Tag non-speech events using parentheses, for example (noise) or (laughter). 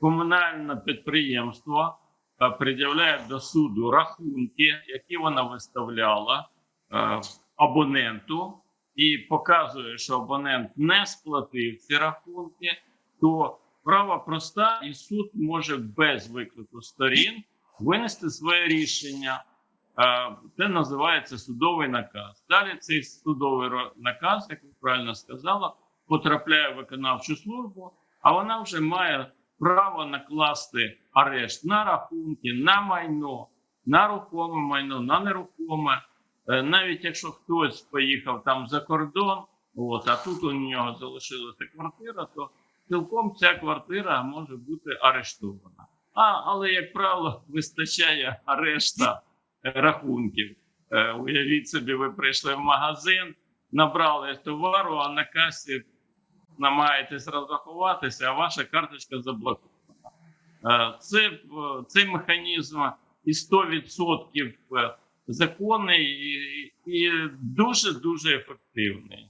комунальне підприємство е, пред'являє до суду рахунки, які вона виставляла е, абоненту, і показує, що абонент не сплатив ці рахунки, то справа проста, і суд може без виклику сторін винести своє рішення. Е, Це називається судовий наказ. Далі цей судовий наказ, як ви правильно сказала, потрапляє в виконавчу службу, а вона вже має право накласти арешт на рахунки, на майно, на рухоме майно, на нерухоме. Е, Навіть якщо хтось поїхав там за кордон, от, а тут у нього залишилася квартира, то цілком ця квартира може бути арештована. А, але, як правило, (laughs) вистачає арешта е, рахунків. Е, Уявіть собі, ви прийшли в магазин, набрали товару, а на касі намагаєтесь розрахуватися, а ваша карточка заблокована. Е, Це, е, цей механізм і 100% законний і, і дуже дуже ефективний.